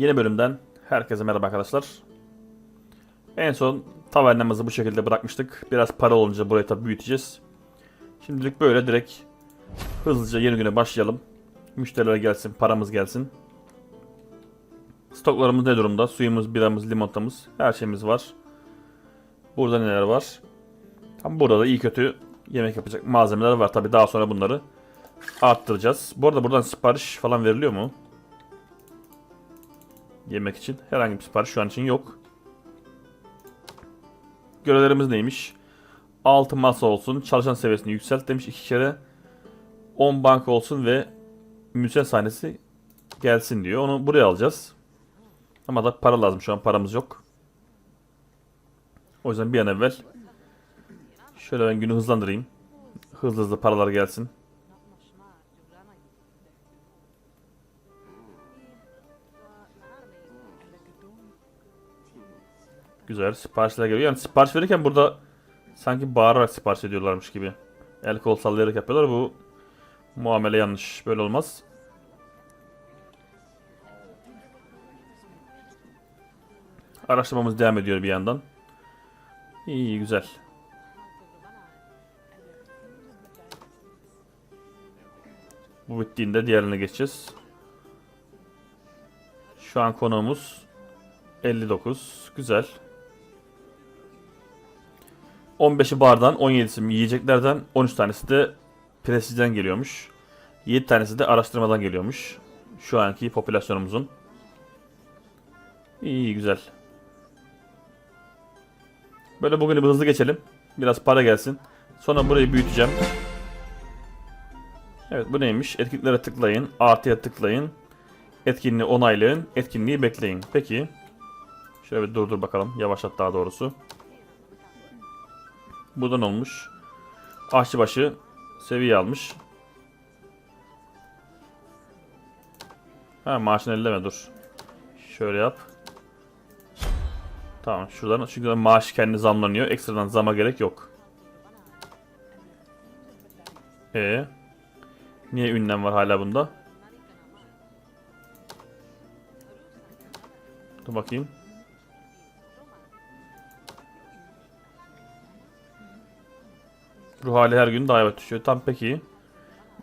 Yeni bölümden herkese merhaba arkadaşlar. En son tavernamızı bu şekilde bırakmıştık. Biraz para olunca burayı tabi büyüteceğiz. Şimdilik böyle direkt hızlıca yeni güne başlayalım. Müşteriler gelsin, paramız gelsin. Stoklarımız ne durumda? Suyumuz, biramız, limonatamız, her şeyimiz var. Burada neler var? Tam burada da iyi kötü yemek yapacak malzemeler var. Tabi daha sonra bunları arttıracağız. Bu arada buradan sipariş falan veriliyor mu? Yemek için. Herhangi bir sipariş şu an için yok. Görevlerimiz neymiş? 6 masa olsun. Çalışan seviyesini yükselt demiş iki kere. 10 bank olsun ve müzisyen sahnesi gelsin diyor. Onu buraya alacağız. Ama da para lazım. Şu an paramız yok. O yüzden bir an evvel şöyle ben günü hızlandırayım. Hızlı hızlı paralar gelsin. Güzel. Siparişler geliyor. Yani sipariş verirken burada sanki bağırarak sipariş ediyorlarmış gibi. El kol sallayarak yapıyorlar. Bu muamele yanlış. Böyle olmaz. Araştırmamız devam ediyor bir yandan. İyi güzel. Bu bittiğinde diğerine geçeceğiz. Şu an konuğumuz 59. Güzel. 15'i bardan, 17'si yiyeceklerden, 13 tanesi de prestijden geliyormuş. 7 tanesi de araştırmadan geliyormuş. Şu anki popülasyonumuzun. İyi güzel. Böyle bugünü bir hızlı geçelim. Biraz para gelsin. Sonra burayı büyüteceğim. Evet bu neymiş? Etkinliklere tıklayın. Artıya tıklayın. Etkinliği onaylayın. Etkinliği bekleyin. Peki. Şöyle bir durdur bakalım. Yavaşlat daha doğrusu. Buradan olmuş. Aşçıbaşı seviye almış. Ha maaşını elleme dur. Şöyle yap. Tamam şuradan çünkü maaş kendi zamlanıyor. Ekstradan zama gerek yok. E Niye ünlem var hala bunda? Dur bakayım. Ruh hali her gün daha düşüyor. Tam peki.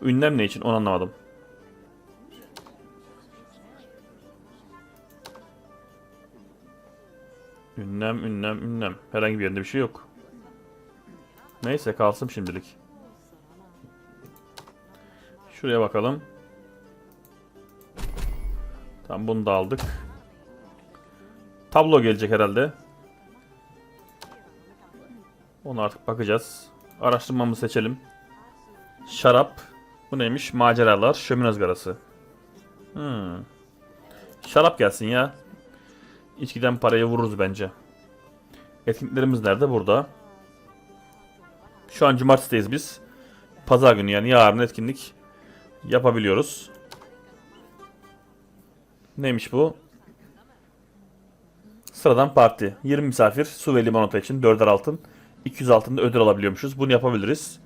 Ünlem ne için onu anlamadım. Ünlem, ünlem, ünlem. Herhangi bir yerinde bir şey yok. Neyse kalsın şimdilik. Şuraya bakalım. Tamam bunu da aldık. Tablo gelecek herhalde. Onu artık bakacağız. Araştırmamızı seçelim. Şarap. Bu neymiş? Maceralar. Şömine ızgarası. Hmm. Şarap gelsin ya. İçkiden parayı vururuz bence. Etkinliklerimiz nerede? Burada. Şu an cumartesideyiz biz. Pazar günü yani yarın etkinlik yapabiliyoruz. Neymiş bu? Sıradan parti. 20 misafir su ve limonata için 4'er altın. 200 altında ödül alabiliyormuşuz. Bunu yapabiliriz.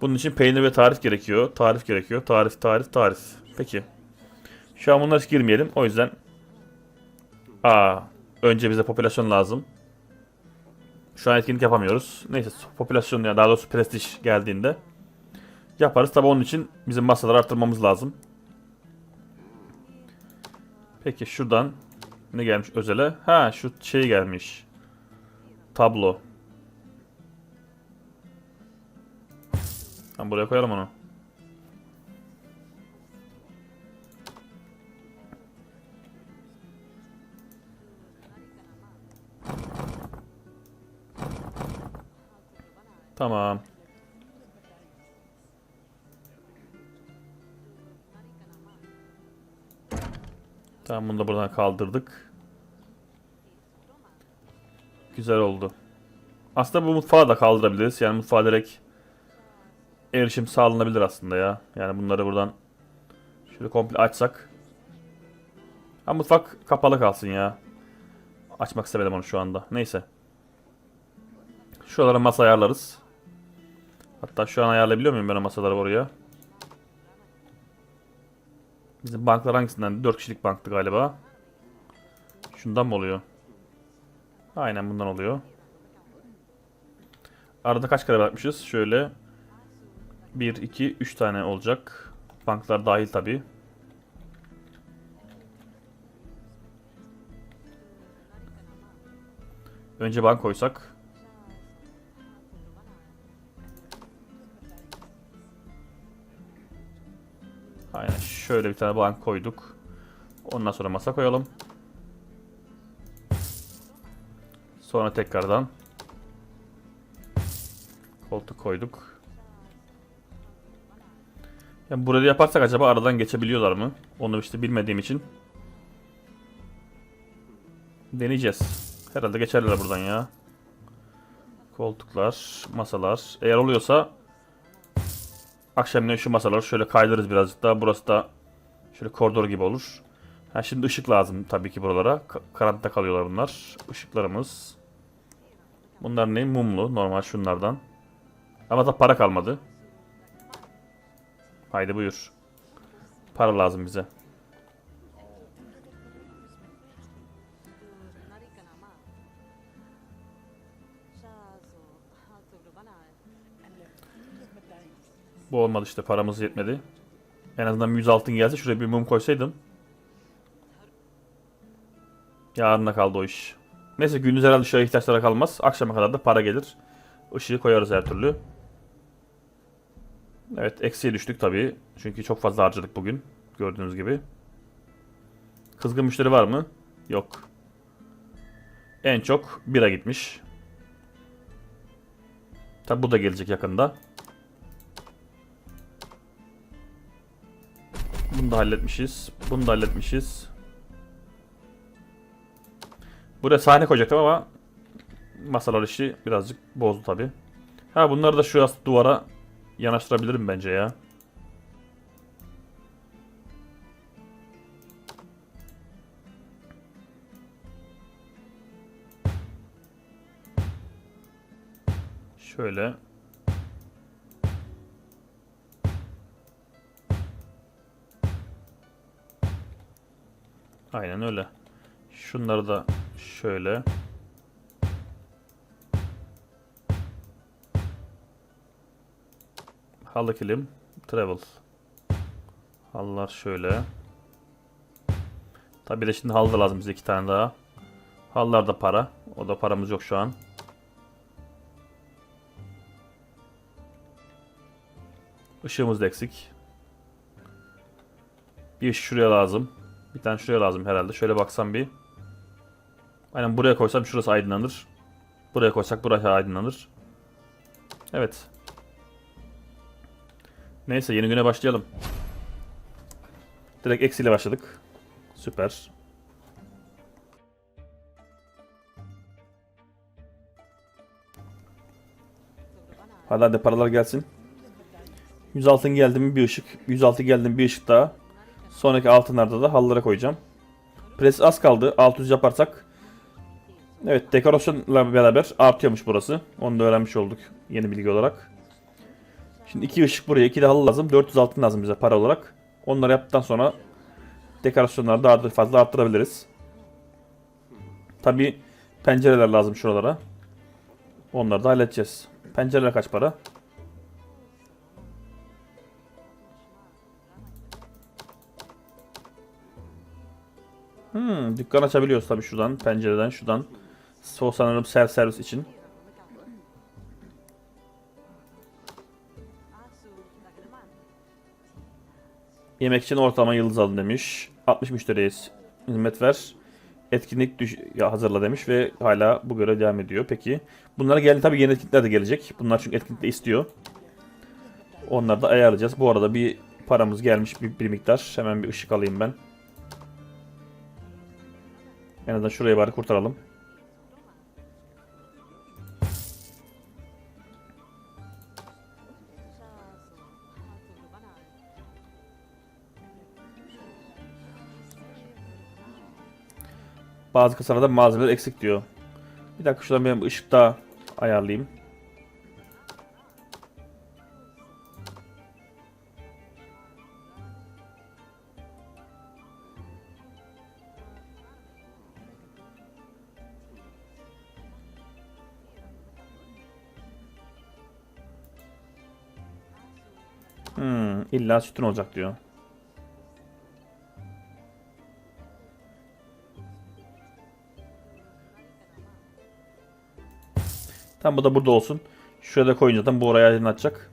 Bunun için peynir ve tarif gerekiyor. Tarif gerekiyor. Tarif, tarif, tarif. Peki. Şu an bunlara girmeyelim. O yüzden Aa, önce bize popülasyon lazım. Şu an etkinlik yapamıyoruz. Neyse popülasyon ya daha doğrusu prestij geldiğinde yaparız. Tabi onun için bizim masaları arttırmamız lazım. Peki şuradan ne gelmiş özele? Ha şu şey gelmiş. Tablo. Ben buraya koyalım onu. Tamam. Tamam bunu da buradan kaldırdık. Güzel oldu. Aslında bu mutfağı da kaldırabiliriz. Yani mutfağa direkt erişim sağlanabilir aslında ya. Yani bunları buradan şöyle komple açsak. Ha mutfak kapalı kalsın ya. Açmak istemedim onu şu anda. Neyse. Şuralara masa ayarlarız. Hatta şu an ayarlayabiliyor muyum ben o masaları oraya? Bizim banklar hangisinden? 4 kişilik banktı galiba. Şundan mı oluyor? Aynen bundan oluyor. Arada kaç kare bırakmışız? Şöyle 1, 2, 3 tane olacak. Banklar dahil tabi. Önce bank koysak. Aynen şöyle bir tane bank koyduk. Ondan sonra masa koyalım. Sonra tekrardan koltuk koyduk. Yani burada yaparsak acaba aradan geçebiliyorlar mı? Onu işte bilmediğim için. Deneyeceğiz. Herhalde geçerler buradan ya. Koltuklar, masalar. Eğer oluyorsa akşamleyin şu masaları şöyle kaydırırız birazcık daha. Burası da şöyle koridor gibi olur. Ha şimdi ışık lazım tabii ki buralara. Ka- karanlıkta kalıyorlar bunlar. Işıklarımız. Bunlar ne? Mumlu. Normal şunlardan. Ama da para kalmadı. Haydi buyur. Para lazım bize. Bu olmadı işte paramız yetmedi. En azından 100 altın gelse şuraya bir mum koysaydım. Yarına kaldı o iş. Neyse gündüz herhalde şöyle ihtiyaçlara kalmaz. Akşama kadar da para gelir. Işığı koyarız her türlü. Evet eksiye düştük tabii. Çünkü çok fazla harcadık bugün. Gördüğünüz gibi. Kızgın müşteri var mı? Yok. En çok bira gitmiş. Tabi bu da gelecek yakında. Bunu da halletmişiz. Bunu da halletmişiz. Buraya sahne koyacaktım ama masalar işi birazcık bozdu tabi. Ha bunları da şu duvara yanaştırabilirim bence ya. Şöyle. Aynen öyle. Şunları da şöyle. Halı kilim. Travel. Halılar şöyle. Tabi de şimdi halı da lazım bize iki tane daha. Halılar da para. O da paramız yok şu an. Işığımız da eksik. Bir şuraya lazım. Bir tane şuraya lazım herhalde. Şöyle baksam bir. Aynen buraya koysam şurası aydınlanır. Buraya koysak burası aydınlanır. Evet. Neyse yeni güne başlayalım. Direkt eksiyle başladık. Süper. Hadi hadi paralar gelsin. 100 altın geldi mi bir ışık. 100 altın geldi mi bir ışık daha. Sonraki altınlarda da halılara koyacağım. Pres az kaldı. 600 yaparsak. Evet dekorasyonla beraber artıyormuş burası. Onu da öğrenmiş olduk yeni bilgi olarak. Şimdi iki ışık buraya, iki de halı lazım. 400 altın lazım bize para olarak. Onları yaptıktan sonra dekorasyonları daha da fazla arttırabiliriz. Tabi pencereler lazım şuralara. Onları da halledeceğiz. Pencereler kaç para? Hmm, dükkan açabiliyoruz tabii şuradan, pencereden, şuradan. So sanırım self servis için. Yemek için ortalama yıldız alın demiş. 60 müşteriye hizmet ver. Etkinlik düş hazırla demiş ve hala bu göre devam ediyor. Peki. Bunlara geldi tabii yeni etkinlikler de gelecek. Bunlar çünkü etkinlikte istiyor. Onları da ayarlayacağız. Bu arada bir paramız gelmiş bir, bir miktar. Hemen bir ışık alayım ben. En azından şurayı bari kurtaralım. Bazı kasalarda malzemeler eksik diyor. Bir dakika şuradan benim ışık daha ayarlayayım. Hmm, illa sütun olacak diyor. Tamam bu da burada olsun. Şuraya da koyunca zaten bu oraya aydınlatacak.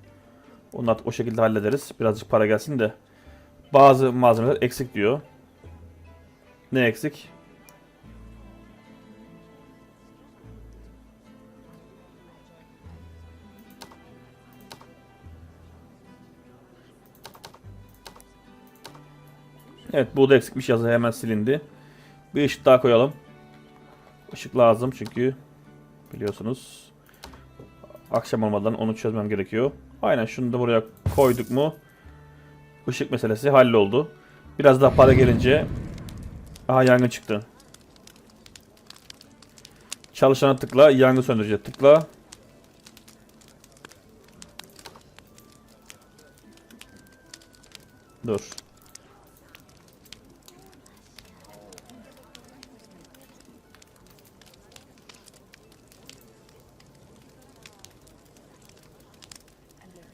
Onu artık o şekilde hallederiz. Birazcık para gelsin de. Bazı malzemeler eksik diyor. Ne eksik? Evet bu da eksikmiş yazı hemen silindi. Bir ışık daha koyalım. Işık lazım çünkü biliyorsunuz akşam olmadan onu çözmem gerekiyor. Aynen şunu da buraya koyduk mu ışık meselesi halloldu. Biraz daha para gelince aha yangın çıktı. Çalışana tıkla, yangın söndürücüye tıkla. Dur.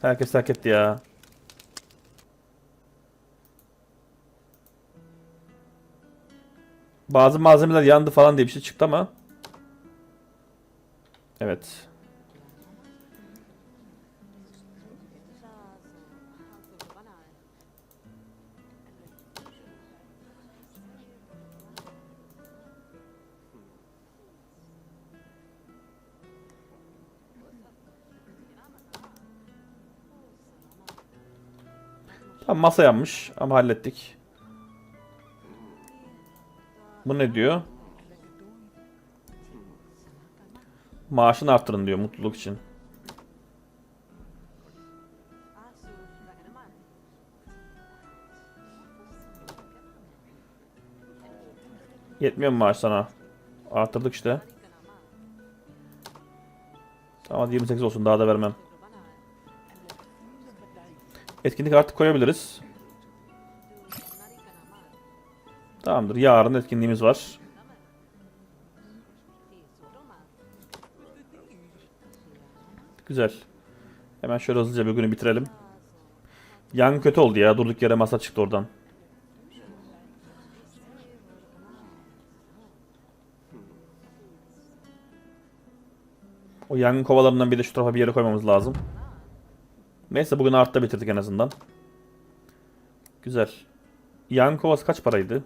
Herkes terk etti ya. Bazı malzemeler yandı falan diye bir şey çıktı ama. Evet. Tamam masa yanmış ama hallettik. Bu ne diyor? Maaşını arttırın diyor mutluluk için. Yetmiyor mu maaş sana? Arttırdık işte. Tamam hadi 28 olsun daha da vermem. Etkinlik artık koyabiliriz. Tamamdır. Yarın etkinliğimiz var. Güzel. Hemen şöyle hızlıca bir günü bitirelim. Yan kötü oldu ya. Durduk yere masa çıktı oradan. O yangın kovalarından bir de şu tarafa bir yere koymamız lazım. Neyse bugün artta bitirdik en azından. Güzel. Yangın kovası kaç paraydı?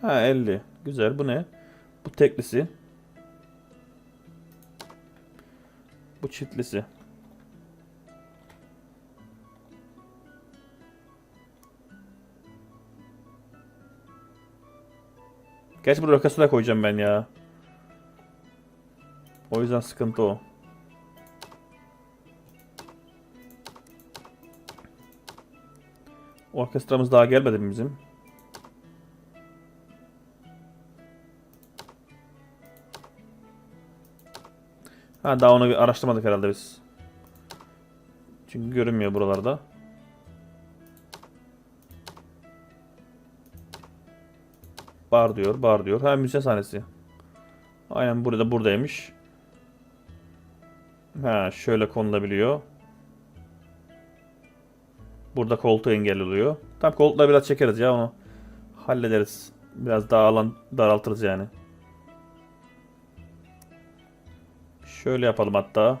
Ha 50. Güzel. Bu ne? Bu teklisi. Bu çiftlisi. Gerçi buraya orkestra koyacağım ben ya. O yüzden sıkıntı o. Orkestramız daha gelmedi mi bizim? Ha daha onu bir araştırmadık herhalde biz. Çünkü görünmüyor buralarda. Bar diyor, bar diyor. Ha müze sahnesi. Aynen burada buradaymış. Ha şöyle konulabiliyor. Burada koltuğu engelliyor. Tam koltukları biraz çekeriz ya onu. Hallederiz. Biraz daha alan daraltırız yani. Şöyle yapalım hatta.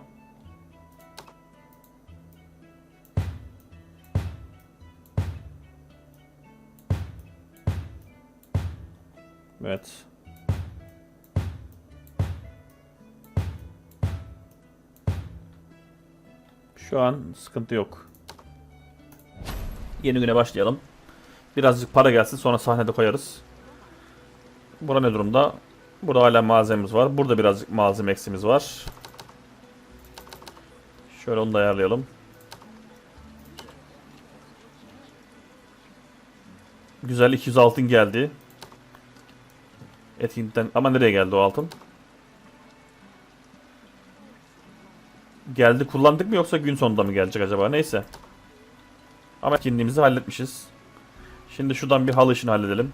Şu an sıkıntı yok. Yeni güne başlayalım. Birazcık para gelsin sonra sahnede koyarız. Bura ne durumda? Burada hala malzememiz var. Burada birazcık malzeme eksimiz var. Şöyle onu da ayarlayalım. Güzel 200 altın geldi. Etkinlikten ama nereye geldi o altın? Geldi kullandık mı yoksa gün sonunda mı gelecek acaba? Neyse. Ama etkinliğimizi halletmişiz. Şimdi şuradan bir halı işini halledelim.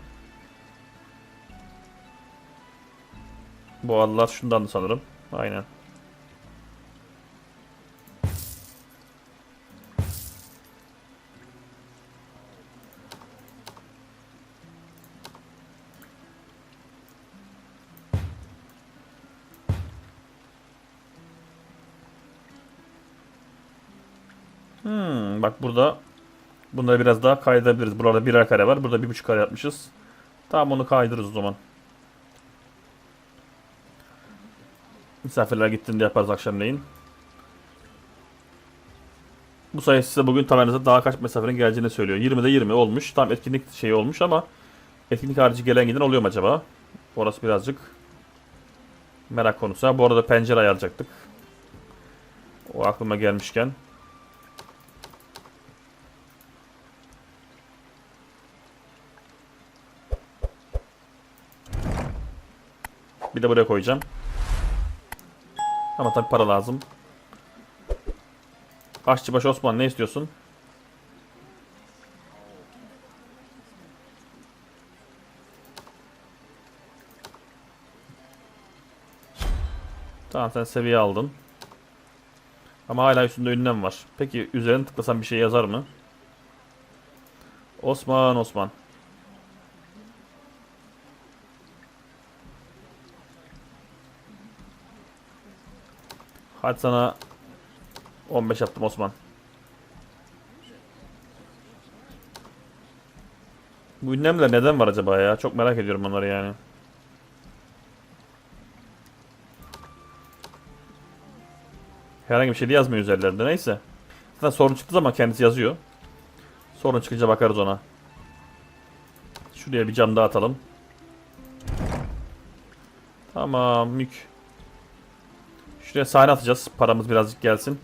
Bu halılar şundan sanırım. Aynen. Bunları biraz daha kaydırabiliriz. Burada birer kare var. Burada bir buçuk kare yapmışız. Tamam onu kaydırırız o zaman. Misafirler gittiğinde yaparız akşamleyin. Bu sayı size bugün tabelası daha kaç misafirin geleceğini söylüyor. 20'de 20 olmuş. Tam etkinlik şeyi olmuş ama etkinlik harici gelen giden oluyor mu acaba? Orası birazcık merak konusu. Ha, bu arada pencere ayarlayacaktık. O aklıma gelmişken. Bir buraya koyacağım. Ama tabii para lazım. Aşçıbaşı Osman ne istiyorsun? Tamam sen seviye aldın. Ama hala üstünde ünlem var. Peki üzerine tıklasam bir şey yazar mı? Osman Osman. Hadi sana 15 yaptım Osman. Bu ünlemler neden var acaba ya? Çok merak ediyorum onları yani. Herhangi bir şey de yazmıyor üzerlerinde. Neyse. Zaten sorun çıktığı zaman kendisi yazıyor. Sorun çıkınca bakarız ona. Şuraya bir cam daha atalım. Tamam mük. Şuraya sahne atacağız. Paramız birazcık gelsin.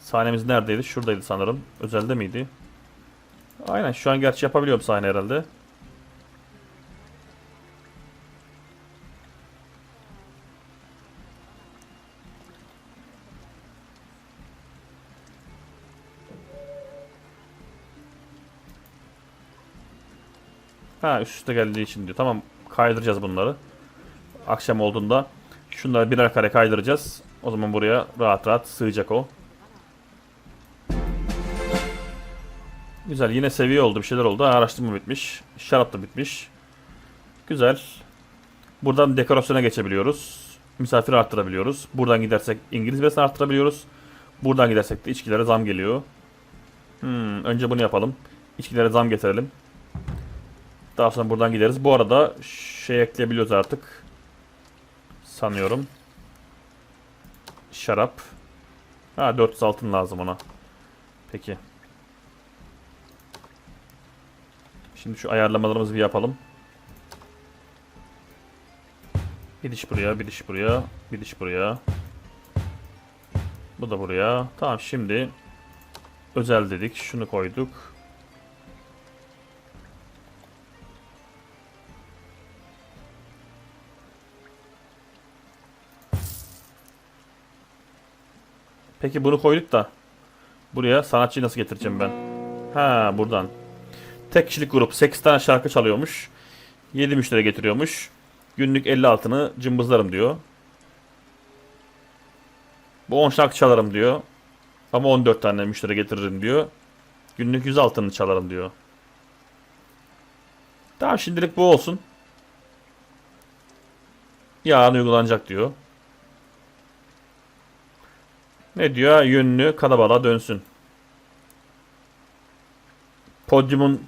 Sahnemiz neredeydi? Şuradaydı sanırım. Özelde miydi? Aynen şu an gerçi yapabiliyorum sahne herhalde. Ha üst üste geldiği için diyor. Tamam kaydıracağız bunları. Akşam olduğunda şunları birer kare kaydıracağız. O zaman buraya rahat rahat sığacak o. Güzel yine seviye oldu bir şeyler oldu. Araştırma bitmiş. Şarap da bitmiş. Güzel. Buradan dekorasyona geçebiliyoruz. Misafir arttırabiliyoruz. Buradan gidersek İngiliz besini arttırabiliyoruz. Buradan gidersek de içkilere zam geliyor. Hmm, önce bunu yapalım. İçkilere zam getirelim. Daha sonra buradan gideriz. Bu arada şey ekleyebiliyoruz artık. Sanıyorum. Şarap. Ha 400 altın lazım ona. Peki. Şimdi şu ayarlamalarımızı bir yapalım. Bir diş buraya, bir diş buraya, bir diş buraya. Bu da buraya. Tamam şimdi özel dedik. Şunu koyduk. Peki bunu koyduk da buraya sanatçıyı nasıl getireceğim ben? Ha buradan. Tek kişilik grup 8 tane şarkı çalıyormuş. 7 müşteri getiriyormuş. Günlük 50 altını cımbızlarım diyor. Bu 10 şarkı çalarım diyor. Ama 14 tane müşteri getiririm diyor. Günlük 100 altını çalarım diyor. Tamam şimdilik bu olsun. Yarın uygulanacak diyor. Ne diyor? Yönlü kalabalığa dönsün. Podyumun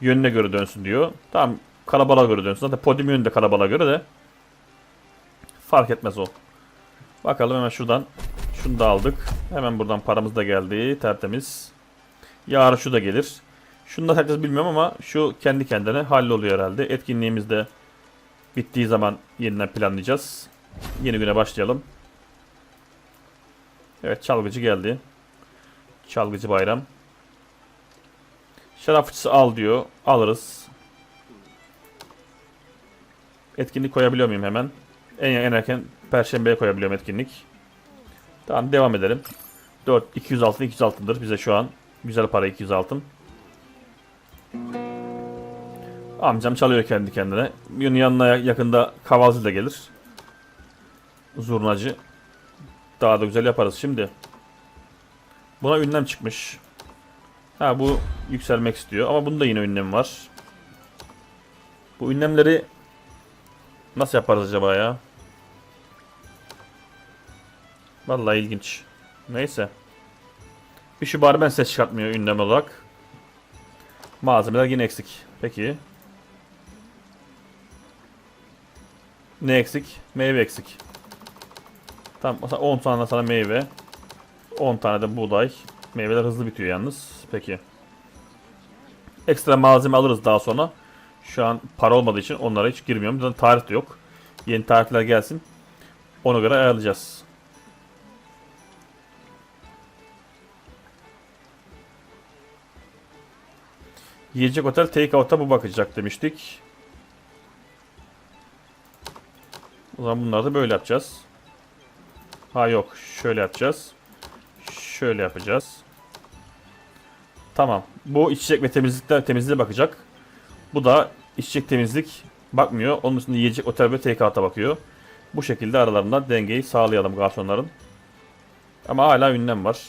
yönüne göre dönsün diyor. Tamam kalabalığa göre dönsün. Zaten podyum yönü de kalabalığa göre de fark etmez o. Bakalım hemen şuradan şunu da aldık. Hemen buradan paramız da geldi. Tertemiz. Yarın şu da gelir. Şunu da herkes bilmiyorum ama şu kendi kendine halloluyor herhalde. Etkinliğimiz de bittiği zaman yeniden planlayacağız. Yeni güne başlayalım. Evet çalgıcı geldi. Çalgıcı bayram. Şarap fıçısı al diyor. Alırız. Etkinlik koyabiliyor muyum hemen? En, en erken perşembeye koyabiliyorum etkinlik. Tamam devam edelim. 4 200 altın 200 altındır bize şu an. Güzel para 200 altın. Amcam çalıyor kendi kendine. Yanına yakında kavalcı da gelir. Zurnacı. Daha da güzel yaparız şimdi. Buna ünlem çıkmış. Ha bu yükselmek istiyor ama bunda yine ünlem var. Bu ünlemleri nasıl yaparız acaba ya? Vallahi ilginç. Neyse. Bir şu barmen ses çıkartmıyor ünlem olarak. Malzemeler yine eksik. Peki. Ne eksik? Meyve eksik. Mesela 10 tane sana meyve. 10 tane de buğday. Meyveler hızlı bitiyor yalnız. Peki. Ekstra malzeme alırız daha sonra. Şu an para olmadığı için onlara hiç girmiyorum. Zaten tarih de yok. Yeni tarihler gelsin. Ona göre ayarlayacağız. Yiyecek otel take out'a bu bakacak demiştik. O zaman bunları da böyle yapacağız. Ha yok. Şöyle yapacağız. Şöyle yapacağız. Tamam. Bu içecek ve temizlikler temizliğe bakacak. Bu da içecek temizlik bakmıyor. Onun dışında yiyecek otel ve take out'a bakıyor. Bu şekilde aralarında dengeyi sağlayalım garsonların. Ama hala ünlem var.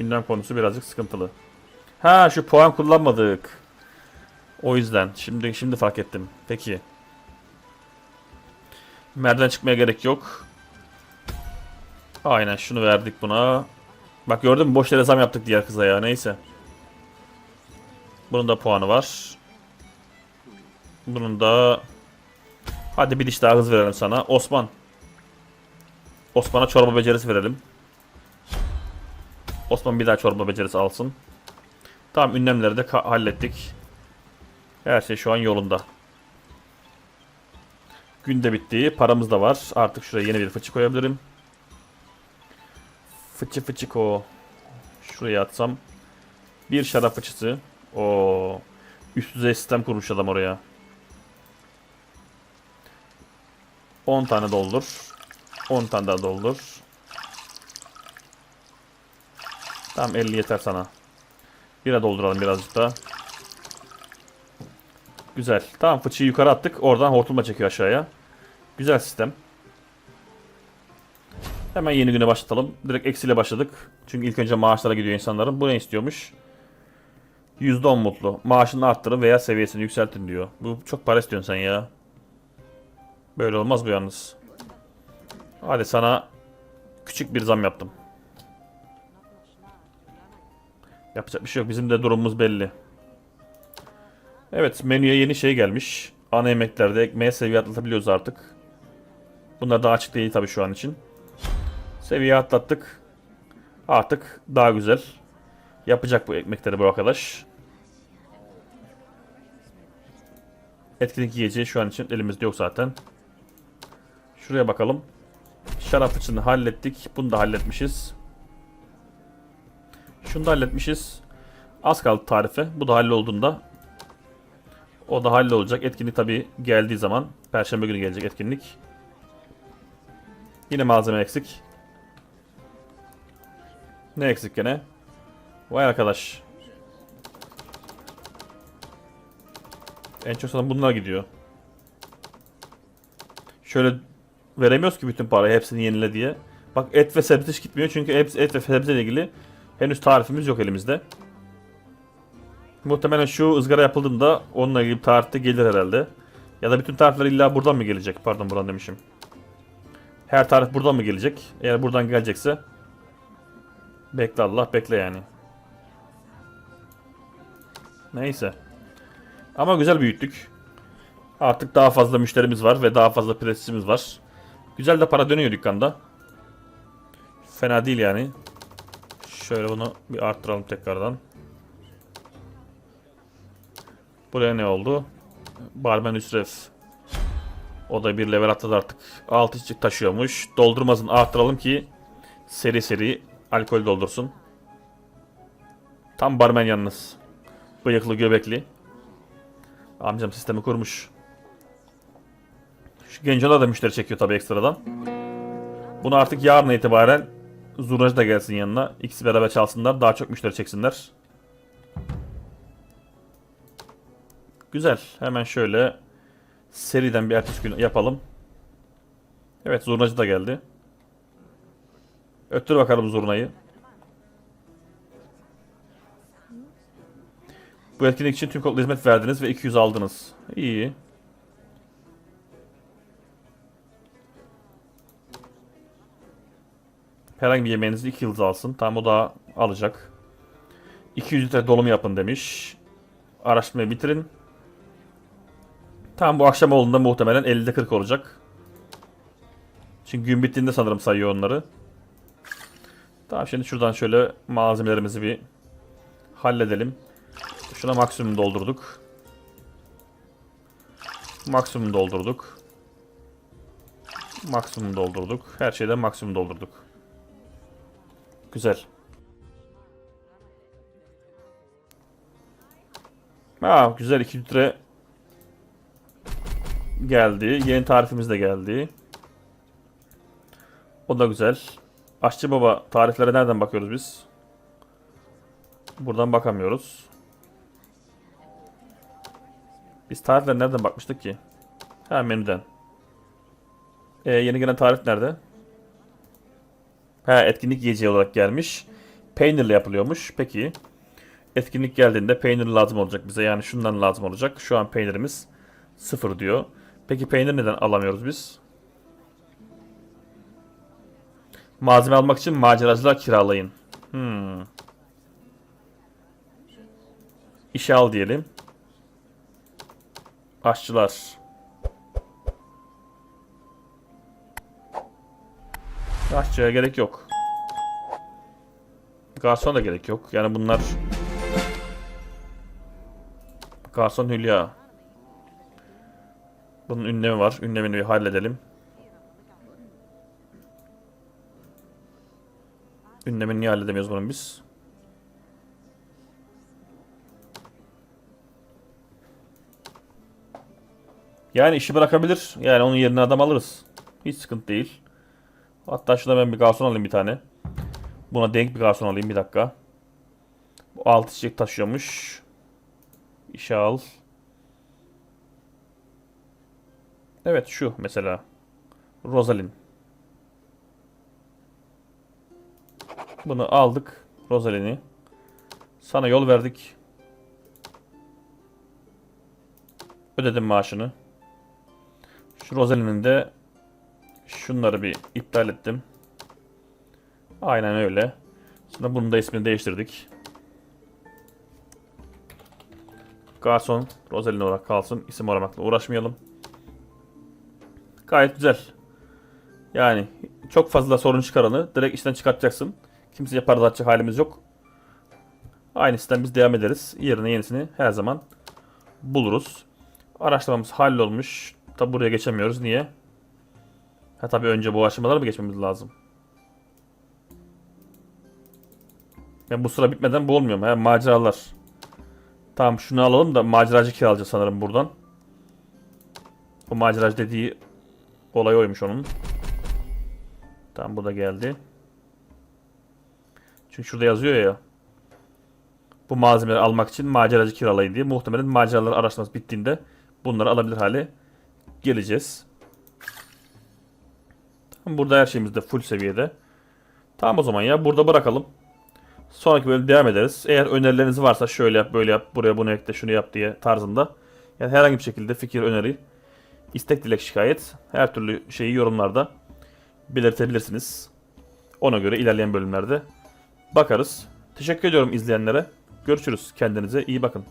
Ünlem konusu birazcık sıkıntılı. Ha şu puan kullanmadık. O yüzden. Şimdi şimdi fark ettim. Peki. Merdiven çıkmaya gerek yok. Aynen şunu verdik buna. Bak gördün mü boş yere zam yaptık diğer kıza ya neyse. Bunun da puanı var. Bunun da Hadi bir diş daha hız verelim sana. Osman. Osman'a çorba becerisi verelim. Osman bir daha çorba becerisi alsın. Tamam ünlemleri de hallettik. Her şey şu an yolunda. Günde bitti. Paramız da var. Artık şuraya yeni bir fıçı koyabilirim. Fıçı fıçıko. Şuraya atsam. Bir şarap fıçısı. O Üst düzey sistem kurmuş adam oraya. 10 tane doldur. 10 tane daha doldur. Tamam 50 yeter sana. Bire dolduralım birazcık daha. Güzel. Tamam fıçıyı yukarı attık. Oradan hortumla çekiyor aşağıya. Güzel sistem. Hemen yeni güne başlatalım. Direkt eksiyle başladık. Çünkü ilk önce maaşlara gidiyor insanların. Bu ne istiyormuş? %10 mutlu. Maaşını arttırın veya seviyesini yükseltin diyor. Bu çok para istiyorsun sen ya. Böyle olmaz bu yalnız. Hadi sana küçük bir zam yaptım. Yapacak bir şey yok. Bizim de durumumuz belli. Evet menüye yeni şey gelmiş. Ana yemeklerde ekmeğe seviye atlatabiliyoruz artık. Bunlar daha açık değil tabii şu an için. Seviye atlattık. Artık daha güzel. Yapacak bu ekmekleri bu arkadaş. Etkinlik yiyeceği şu an için elimizde yok zaten. Şuraya bakalım. Şarap içini hallettik. Bunu da halletmişiz. Şunu da halletmişiz. Az kaldı tarife. Bu da hallolduğunda o da hallolacak. Etkinlik tabi geldiği zaman Perşembe günü gelecek etkinlik. Yine malzeme eksik. Ne eksik gene? Vay arkadaş. En çok sana bunlar gidiyor. Şöyle veremiyoruz ki bütün parayı hepsini yenile diye. Bak et ve sebze hiç gitmiyor çünkü et ve sebze ile ilgili henüz tarifimiz yok elimizde. Muhtemelen şu ızgara yapıldığında onunla ilgili bir tarihte gelir herhalde. Ya da bütün tarifler illa buradan mı gelecek? Pardon buradan demişim. Her tarif buradan mı gelecek? Eğer buradan gelecekse bekle Allah bekle yani. Neyse. Ama güzel büyüttük. Artık daha fazla müşterimiz var ve daha fazla prestijimiz var. Güzel de para dönüyor dükkanda. Fena değil yani. Şöyle bunu bir arttıralım tekrardan. Buraya ne oldu? Barmen Üsref. O da bir level atladı artık. 6 içecek taşıyormuş. Doldurmasını arttıralım ki seri seri alkol doldursun. Tam barmen yalnız. Bıyıklı göbekli. Amcam sistemi kurmuş. Şu Genco'da da müşteri çekiyor tabii ekstradan. Bunu artık yarın itibaren Zurnacı da gelsin yanına. İkisi beraber çalsınlar. Daha çok müşteri çeksinler. Güzel. Hemen şöyle seriden bir ertesi gün yapalım. Evet zurnacı da geldi. Öttür bakalım zurnayı. Bu etkinlik için tüm kodla hizmet verdiniz ve 200 aldınız. İyi. Herhangi bir yemeğinizi 2 yıldız alsın. Tamam o da alacak. 200 litre dolum yapın demiş. Araştırmayı bitirin. Tam bu akşam olduğunda muhtemelen 50'de 40 olacak. Çünkü gün bittiğinde sanırım sayıyor onları. Tamam şimdi şuradan şöyle malzemelerimizi bir halledelim. Şuna maksimum doldurduk. Maksimum doldurduk. Maksimum doldurduk. Her şeyden maksimum doldurduk. Güzel. Aa, güzel 2 litre geldi. Yeni tarifimiz de geldi. O da güzel. Aşçı baba tariflere nereden bakıyoruz biz? Buradan bakamıyoruz. Biz tariflere nereden bakmıştık ki? Ha menüden. Ee, yeni gelen tarif nerede? Ha etkinlik yiyeceği olarak gelmiş. Peynirle yapılıyormuş. Peki. Etkinlik geldiğinde peynir lazım olacak bize. Yani şundan lazım olacak. Şu an peynirimiz sıfır diyor. Peki peynir neden alamıyoruz biz? Malzeme almak için maceracılar kiralayın. Hmm. İşe al diyelim. Aşçılar. Aşçıya gerek yok. Garson da gerek yok. Yani bunlar... Garson Hülya. Bunun ünlemi var. Ünlemini bir halledelim. Ünlemini niye halledemiyoruz bunun biz? Yani işi bırakabilir. Yani onun yerine adam alırız. Hiç sıkıntı değil. Hatta şuna ben bir garson alayım bir tane. Buna denk bir garson alayım bir dakika. Bu 6 çiçek taşıyormuş. İşe al. Evet şu mesela. Rosalind. Bunu aldık. Rosalind'i. Sana yol verdik. Ödedim maaşını. Şu Rosalind'in de şunları bir iptal ettim. Aynen öyle. Sonra bunun da ismini değiştirdik. Garson Rosalind olarak kalsın. İsim aramakla uğraşmayalım. Gayet güzel. Yani çok fazla sorun çıkaranı direkt işten çıkartacaksın. Kimseye para dağıtacak halimiz yok. Aynı sistem biz devam ederiz. Yerine yenisini her zaman buluruz. Araştırmamız hallolmuş. Tabi buraya geçemiyoruz. Niye? Ha tabi önce bu aşamaları mı geçmemiz lazım? Ya bu sıra bitmeden bu olmuyor mu? Ha, maceralar. Tamam şunu alalım da maceracı kiralayacağız sanırım buradan. O maceracı dediği olay oymuş onun. Tamam bu da geldi. Çünkü şurada yazıyor ya. Bu malzemeleri almak için maceracı kiralayın diye. Muhtemelen maceralar araştırması bittiğinde bunları alabilir hale geleceğiz. Burada her şeyimiz de full seviyede. Tamam o zaman ya burada bırakalım. Sonraki bölüm devam ederiz. Eğer önerileriniz varsa şöyle yap, böyle yap, buraya bunu ekle, şunu yap diye tarzında. Yani herhangi bir şekilde fikir, öneri, istek, dilek, şikayet her türlü şeyi yorumlarda belirtebilirsiniz. Ona göre ilerleyen bölümlerde bakarız. Teşekkür ediyorum izleyenlere. Görüşürüz. Kendinize iyi bakın.